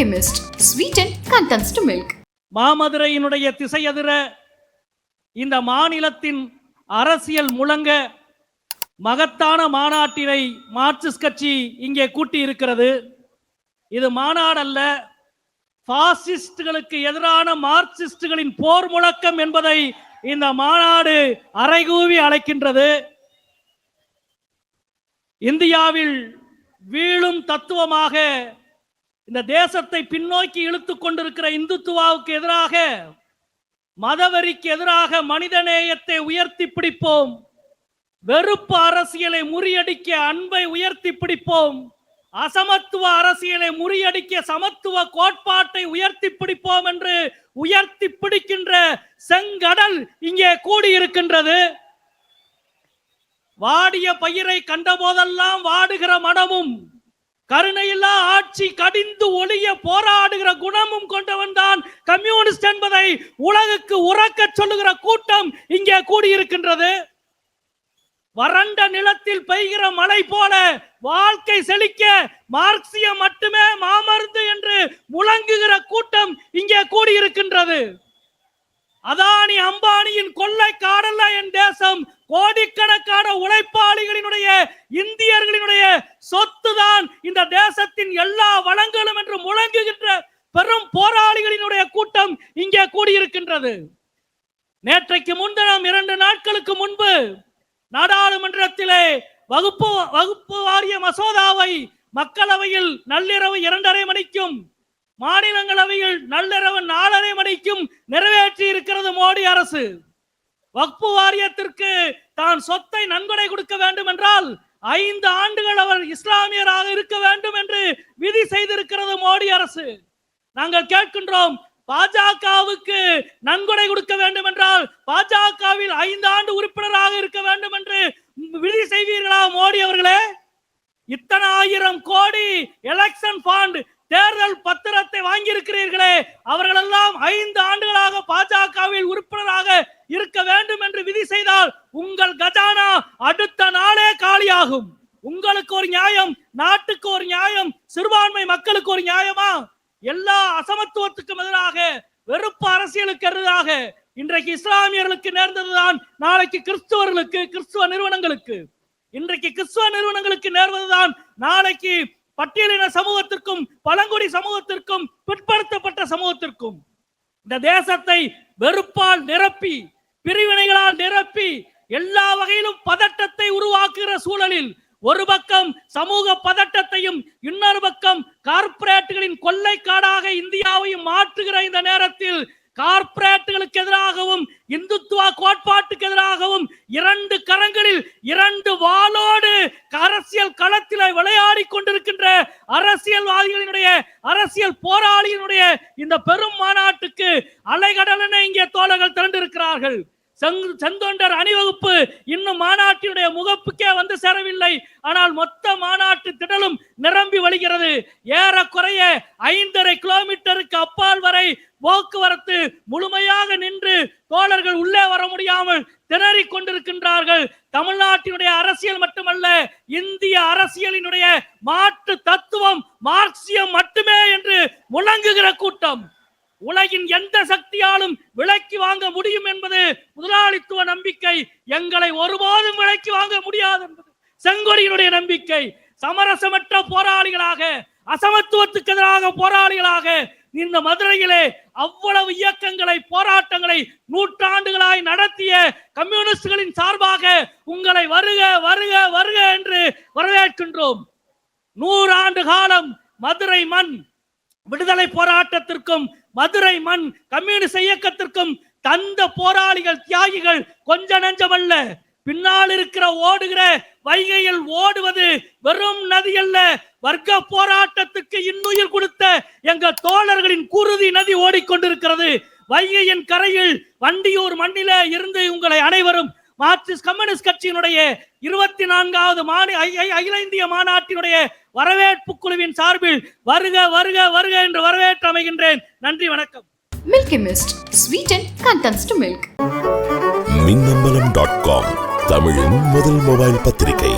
Milky Sweeten contents to milk. மாமதுரையினுடைய திசையதிர இந்த மாநிலத்தின் அரசியல் முழங்க மகத்தான மாநாட்டினை மார்க்சிஸ்ட் கட்சி இங்கே கூட்டி இருக்கிறது இது மாநாடல்ல பாசிஸ்டுகளுக்கு எதிரான மார்க்சிஸ்டுகளின் போர் முழக்கம் என்பதை இந்த மாநாடு அரைகூவி அழைக்கின்றது இந்தியாவில் வீழும் தத்துவமாக இந்த தேசத்தை பின்னோக்கி இழுத்து கொண்டிருக்கிற இந்துத்துவாவுக்கு எதிராக மதவெறிக்கு எதிராக மனிதநேயத்தை உயர்த்தி பிடிப்போம். வெறுப்பு அரசியலை முறியடிக்க அன்பை உயர்த்தி பிடிப்போம். அசமத்துவ அரசியலை முறியடிக்க சமத்துவ கோட்பாட்டை உயர்த்தி பிடிப்போம் என்று உயர்த்தி பிடிக்கின்ற செங்கடல் இங்கே கூடியிருக்கின்றது. வாடிய பயிரை கண்டபோதெல்லாம் வாடுகிற மனமும் கருணையில்லா ஆட்சி கடிந்து ஒளிய போராடுகிற குணமும் கொண்டவன் தான் கம்யூனிஸ்ட் என்பதை உலகுக்கு உறக்க சொல்லுகிற கூட்டம் இங்கே கூடியிருக்கின்றது. வறண்ட நிலத்தில் பெய்கிற மழை போல வாழ்க்கை செழிக்க மார்க்சியம் மட்டுமே மாமருந்து என்று முழங்குகிற கூட்டம் இங்கே கூடியிருக்கின்றது. அதானி அம்பானியின் கொள்ளை காடல்ல என் தேசம். கோடிக்கணக்கான உழைப்பாளிகளினுடைய இந்தியர்களினுடைய சொத்து தான் இந்த தேசத்தின் எல்லா வளங்களும் என்று முழங்குகின்ற பெரும் போராளிகளினுடைய கூட்டம் இங்கே கூடியிருக்கின்றது. நேற்றைக்கு முன்தினம் இரண்டு நாட்களுக்கு முன்பு நாடாளுமன்றத்திலே வகுப்பு வகுப்பு வாரிய மசோதாவை மக்களவையில் நள்ளிரவு இரண்டரை மணிக்கும் மாநிலங்களவையில் நள்ளிரவு நாலரை மணிக்கும் நிறைவேற்றி இருக்கிறது மோடி அரசு. வக்பு வாரியத்திற்கு தான் சொத்தை நன்கொடை கொடுக்க வேண்டும் என்றால் ஐந்து ஆண்டுகள் அவர் இஸ்லாமியராக இருக்க வேண்டும் என்று விதி செய்திருக்கிறது மோடி அரசு. நாங்கள் கேட்கின்றோம் பாஜகவுக்கு நன்கொடை கொடுக்க வேண்டும் என்றால் பாஜகவில் ஐந்து ஆண்டு உறுப்பினராக இருக்க வேண்டும் என்று விதி செய்வீர்களா மோடி அவர்களே? இத்தனை ஆயிரம் கோடி எலெக்ஷன் பாண்ட் தேர்தல் பத்திரத்தை வாங்கியிருக்கிறீர்களே அவர்களெல்லாம் ஐந்து ஆண்டுகளாக பாஜகவில் உறுப்பினராக இருக்க வேண்டும் என்று விதி செய்தால் உங்கள் கஜானா அடுத்த நாளே காலியாகும். உங்களுக்கு ஒரு நியாயம் நாட்டுக்கு ஒரு நியாயம் சிறுபான்மை மக்களுக்கு ஒரு நியாயமா? எல்லா அசமத்துவத்துக்கும் எதிராக வெறுப்பு அரசியலுக்கு எதிராக இன்றைக்கு இஸ்லாமியர்களுக்கு நேர்ந்ததுதான் நாளைக்கு கிறிஸ்துவர்களுக்கு கிறிஸ்துவ நிறுவனங்களுக்கு. இன்றைக்கு கிறிஸ்துவ நிறுவனங்களுக்கு நேர்வதுதான் நாளைக்கு பட்டியலின சமூகத்திற்கும் பழங்குடி சமூகத்திற்கும் பிற்படுத்தப்பட்ட சமூகத்திற்கும் இந்த தேசத்தை வெறுப்பால் நிரப்பி பிரிவினைகளால் நிரப்பி எல்லா வகையிலும் பதட்டத்தை உருவாக்குகிற சூழலில் ஒரு பக்கம் சமூக பதட்டத்தையும் இன்னொரு பக்கம் கார்ப்பரேட்டுகளின் கொள்ளைக்காடாக இந்தியாவையும் மாற்றுகிற இந்த நேரத்தில் கார்ப்பரேட்டுகளுக்கு எதிராகவும் இந்துத்துவ கோட்பாடு எதிராகவும் இரண்டு கரங்களில் இரண்டு வாளோடு அரசியல் களத்தில் விளையாடி கொண்டிருக்கின்ற அரசியல்வாதிகளினுடைய அரசியல் போராளியினுடைய இந்த பெரும் மாநாட்டுக்கு அலைகடலனை இங்கே தோழர்கள் திரண்டிருக்கிறார்கள். செந்தொண்டர் அணிவகுப்பு இன்னும் மாநாட்டினுடைய முகப்புக்கே வந்து சேரவில்லை. ஆனால் மொத்த மாநாட்டு திடலும் நிரம்பி வழிகிறது. ஏறக்குறைய ஐந்தரை கிலோமீட்டருக்கு அப்பால் வரை போக்குவரத்து முழுமையாக நின்று தோழர்கள் உள்ளே வர முடியாமல் திணறி கொண்டிருக்கின்றார்கள். தமிழ்நாட்டினுடைய அரசியல் மட்டுமல்ல இந்திய அரசியலினுடைய மாற்று தத்துவம் மார்க்சியம் மட்டும் முழங்குகிற கூட்டம். உலகின் எந்த சக்தியாலும் விலைக்கு வாங்க முடியும் என்பது முதலாளித்துவ நம்பிக்கை. எங்களை ஒருபோதும் விலக்கி வாங்க முடியாது என்பது செங்கொடியினுடைய நம்பிக்கை. சமரசமற்ற போராளிகளாக அசமத்துவத்துக்கு எதிராக போராளிகளாக இந்த மதுரையிலே அவ்வளவு இயக்கங்களை போராட்டங்களை நூற்றாண்டுகளாய் நடத்திய கம்யூனிஸ்டுகளின் சார்பாக உங்களை வருக வருக வருக என்று வரவேற்கின்றோம். நூறாண்டு காலம் மதுரை மண் விடுதலை போராட்டத்திற்கும் மதுரை மண் கம்யூனிஸ்ட் இயக்கத்திற்கும் தந்த போராளிகள் தியாகிகள் கொஞ்ச நெஞ்சமல்ல. பின்னால் இருக்கிற ஓடுகிற வைகையில் ஓடுவது வெறும் நதி அல்ல. வர்க்க போராட்டத்துக்கு இன்னுயிர் கொடுத்த எங்க தோழர்களின் குருதி நதி ஓடிக்கொண்டிருக்கிறது. வைகையின் கரையில் வண்டியூர் மண்ணில இருந்து உங்களை அனைவரும் மார்க்சிஸ்ட் கம்யூனிஸ்ட் கட்சியினுடைய இருபத்தி நான்காவது மாநில அகில இந்திய மாநாட்டினுடைய வரவேற்பு குழுவின் சார்பில் வருக வருக வருக என்று வரவேற்று அமைகின்றேன் நன்றி வணக்கம் Milky Mist. Sweeten contents to milk. Minnambalam dot com தமிழின் முதல் மொபைல் பத்திரிகை